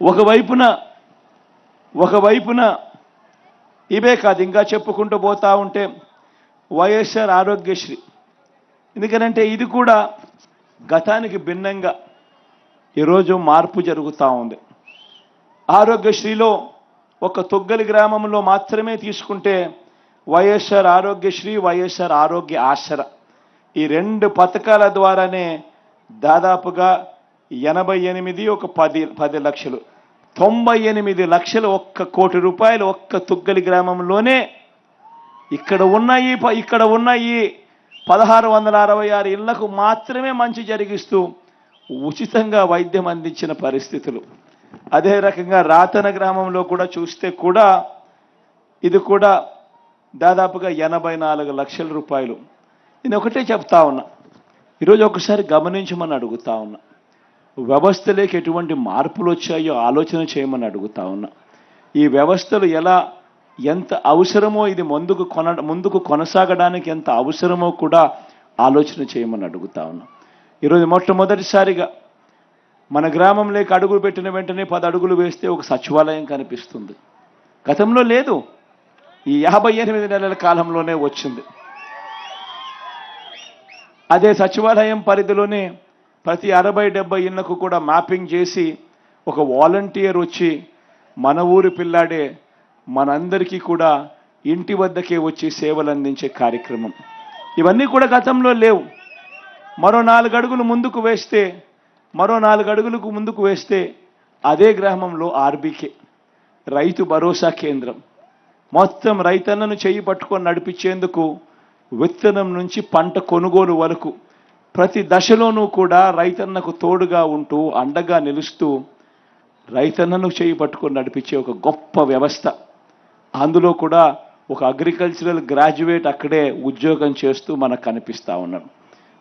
ఒకవైపున ఒకవైపున ఇవే కాదు ఇంకా చెప్పుకుంటూ పోతా ఉంటే వైఎస్ఆర్ ఆరోగ్యశ్రీ. ఎందుకనంటే ఇది కూడా గతానికి భిన్నంగా ఈరోజు మార్పు జరుగుతూ ఉంది. ఆరోగ్యశ్రీలో ఒక తొగ్గలి గ్రామంలో మాత్రమే తీసుకుంటే వైఎస్ఆర్ ఆరోగ్యశ్రీ వైఎస్ఆర్ ఆరోగ్య ఆసర. ఈ రెండు పథకాల ద్వారానే దాదాపుగా ఎనభై ఎనిమిది ఒక పది పది లక్షలు. తొంభై ఎనిమిది లక్షలు ఒక్క కోటి రూపాయలు ఒక్క తుగ్గలి గ్రామంలోనే ఇక్కడ ఉన్న ఈ ఇక్కడ ఉన్న ఈ పదహారు వందల అరవై ఆరు ఇళ్ళకు మాత్రమే మంచి జరిగిస్తూ ఉచితంగా వైద్యం అందించిన పరిస్థితులు. అదే రకంగా రాతన గ్రామంలో కూడా చూస్తే కూడా ఇది కూడా దాదాపుగా ఎనభై నాలుగు లక్షల రూపాయలు. నేను ఒకటే చెప్తా ఉన్నా. ఈరోజు ఒకసారి గమనించమని అడుగుతా ఉన్నా. వ్యవస్థలోకి ఎటువంటి మార్పులు వచ్చాయో ఆలోచన చేయమని అడుగుతా ఉన్నా. ఈ వ్యవస్థలు ఎలా ఎంత అవసరమో ఇది ముందుకు కొన ముందుకు కొనసాగడానికి ఎంత అవసరమో కూడా ఆలోచన చేయమని అడుగుతా ఉన్నా. ఈరోజు మొట్టమొదటిసారిగా మన గ్రామంలోకి అడుగులు పెట్టిన వెంటనే పది అడుగులు వేస్తే ఒక సచివాలయం కనిపిస్తుంది. గతంలో లేదు. ఈ యాభై ఎనిమిది నెలల కాలంలోనే వచ్చింది. అదే సచివాలయం పరిధిలోనే ప్రతి అరవై డెబ్బై ఇళ్ళకు కూడా మ్యాపింగ్ చేసి ఒక వాలంటీర్ వచ్చి మన ఊరి పిల్లాడే మనందరికీ కూడా ఇంటి వద్దకే వచ్చి సేవలు అందించే కార్యక్రమం. ఇవన్నీ కూడా గతంలో లేవు. మరో నాలుగు అడుగులు ముందుకు వేస్తే మరో నాలుగు అడుగులకు ముందుకు వేస్తే అదే గ్రామంలో ఆర్బీకే రైతు భరోసా కేంద్రం. మొత్తం రైతన్నను చేయి పట్టుకొని నడిపించేందుకు విత్తనం నుంచి పంట కొనుగోలు వరకు ప్రతి దశలోనూ కూడా రైతన్నకు తోడుగా ఉంటూ అండగా నిలుస్తూ రైతన్నను చేయి పట్టుకొని నడిపించే ఒక గొప్ప వ్యవస్థ. అందులో కూడా ఒక అగ్రికల్చరల్ గ్రాడ్యుయేట్ అక్కడే ఉద్యోగం చేస్తూ మనకు కనిపిస్తూ ఉన్నాడు.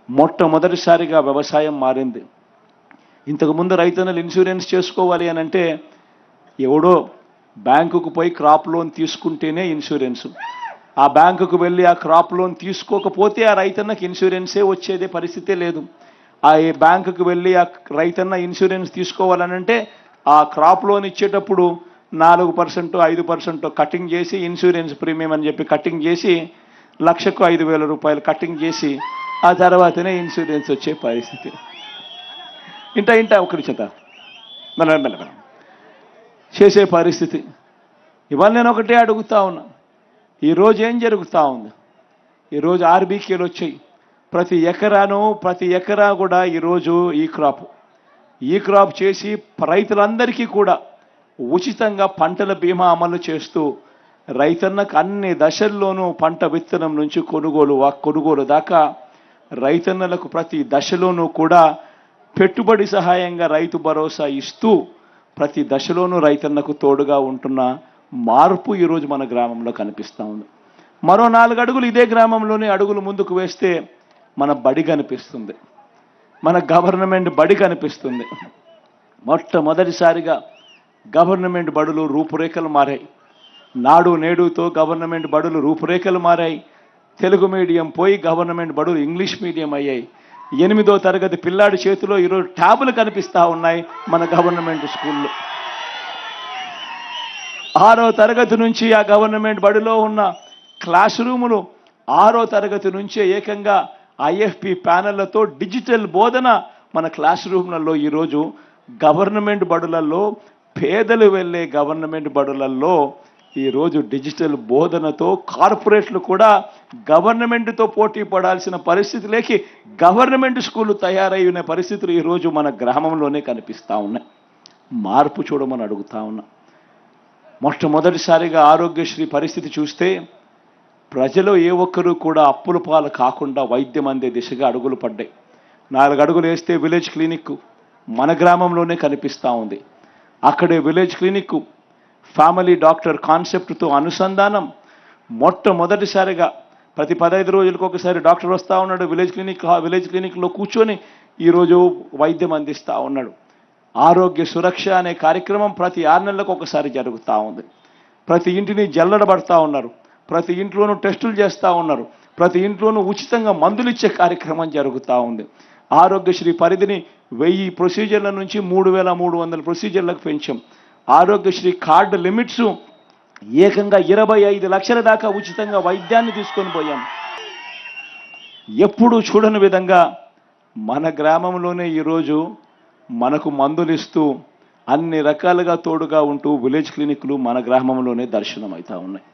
మొట్టమొదటిసారిగా వ్యవసాయం మారింది. ఇంతకుముందు రైతన్నలు ఇన్సూరెన్స్ చేసుకోవాలి అని అంటే ఎవడో బ్యాంకుకు పోయి క్రాప్ లోన్ తీసుకుంటేనే ఇన్సూరెన్స్. ఆ బ్యాంకుకు వెళ్ళి ఆ క్రాప్ లోన్ తీసుకోకపోతే ఆ రైతన్నకి ఇన్సూరెన్సే వచ్చేదే పరిస్థితే లేదు. ఆ ఏ బ్యాంకుకు వెళ్ళి ఆ రైతన్న ఇన్సూరెన్స్ తీసుకోవాలనంటే ఆ క్రాప్ లోన్ ఇచ్చేటప్పుడు నాలుగు పర్సెంట్ ఐదు పర్సెంట్ కటింగ్ చేసి ఇన్సూరెన్స్ ప్రీమియం అని చెప్పి కటింగ్ చేసి లక్షకు ఐదు వేల రూపాయలు కటింగ్ చేసి ఆ తర్వాతనే ఇన్సూరెన్స్ వచ్చే పరిస్థితి. ఇంట ఇంట ఒకరి చేత మెల్ల మెల్ల. చేసే పరిస్థితి. ఇవాళ నేను ఒకటే అడుగుతా ఉన్నా. ఈరోజు ఏం జరుగుతూ ఉంది? ఈరోజు ఆర్బీకేలు వచ్చాయి. ప్రతి ఎకరాను ప్రతి ఎకరా కూడా ఈరోజు ఈ క్రాప్. ఈ క్రాప్ చేసి రైతులందరికీ కూడా ఉచితంగా పంటల బీమా అమలు చేస్తూ రైతన్నకు అన్ని దశల్లోనూ పంట విత్తనం నుంచి కొనుగోలు కొనుగోలు దాకా రైతన్నలకు ప్రతి దశలోనూ కూడా పెట్టుబడి సహాయంగా రైతు భరోసా ఇస్తూ ప్రతి దశలోనూ రైతన్నకు తోడుగా ఉంటున్న మార్పు ఈరోజు మన గ్రామంలో కనిపిస్తూ ఉంది. మరో నాలుగు అడుగులు ఇదే గ్రామంలోనే అడుగులు ముందుకు వేస్తే మన బడి కనిపిస్తుంది. మన గవర్నమెంట్ బడి కనిపిస్తుంది. మొట్టమొదటిసారిగా గవర్నమెంట్ బడులు రూపురేఖలు మారాయి. నాడు నేడుతో గవర్నమెంట్ బడులు రూపురేఖలు మారాయి. తెలుగు మీడియం పోయి గవర్నమెంట్ బడులు ఇంగ్లీష్ మీడియం అయ్యాయి. ఎనిమిదో తరగతి పిల్లాడి చేతిలో ఈరోజు ట్యాబులు కనిపిస్తూ ఉన్నాయి మన గవర్నమెంట్ స్కూల్లో. ఆరో తరగతి నుంచి ఆ గవర్నమెంట్ బడిలో ఉన్న క్లాస్ రూములు ఆరో తరగతి నుంచే ఏకంగా ఐఎఫ్పి ప్యానళ్ళతో డిజిటల్ బోధన మన క్లాస్ రూమ్లలో ఈరోజు గవర్నమెంట్ బడులలో పేదలు వెళ్ళే గవర్నమెంట్ బడులలో ఈరోజు డిజిటల్ బోధనతో కార్పొరేట్లు కూడా గవర్నమెంట్తో పోటీ పడాల్సిన పరిస్థితిలోకి గవర్నమెంట్ స్కూళ్ళు తయారై పరిస్థితులు ఈరోజు మన గ్రామంలోనే కనిపిస్తూ ఉన్నాయి. మార్పు చూడమని అడుగుతా ఉన్నా. మొట్టమొదటిసారిగా ఆరోగ్యశ్రీ పరిస్థితి చూస్తే ప్రజలు ఏ ఒక్కరూ కూడా అప్పుల పాలు కాకుండా వైద్యం అందే దిశగా అడుగులు పడ్డాయి. నాలుగు అడుగులు వేస్తే విలేజ్ క్లినిక్ మన గ్రామంలోనే కనిపిస్తూ ఉంది. అక్కడే విలేజ్ క్లినిక్ ఫ్యామిలీ డాక్టర్ కాన్సెప్ట్తో అనుసంధానం మొట్టమొదటిసారిగా ప్రతి పదహైదు రోజులకు ఒకసారి డాక్టర్ వస్తూ ఉన్నాడు విలేజ్ క్లినిక్ విలేజ్ క్లినిక్లో కూర్చొని ఈరోజు వైద్యం అందిస్తూ ఉన్నాడు. ఆరోగ్య సురక్ష అనే కార్యక్రమం ప్రతి ఆరు నెలలకు ఒకసారి జరుగుతూ ఉంది. ప్రతి ఇంటిని జల్లడబడతా ఉన్నారు. ప్రతి ఇంట్లోనూ టెస్టులు చేస్తూ ఉన్నారు. ప్రతి ఇంట్లోనూ ఉచితంగా మందులు ఇచ్చే కార్యక్రమం జరుగుతూ ఉంది. ఆరోగ్యశ్రీ పరిధిని వెయ్యి ప్రొసీజర్ల నుంచి మూడు వేల మూడు వందల ప్రొసీజర్లకు పెంచాం. ఆరోగ్యశ్రీ కార్డు లిమిట్స్ ఏకంగా ఇరవై ఐదు లక్షల దాకా ఉచితంగా వైద్యాన్ని తీసుకొని పోయాం. ఎప్పుడూ చూడని విధంగా మన గ్రామంలోనే ఈరోజు మనకు మందులిస్తూ అన్ని రకాలుగా తోడుగా ఉంటూ విలేజ్ క్లినిక్లు మన గ్రామంలోనే దర్శనం అవుతూ ఉన్నాయి.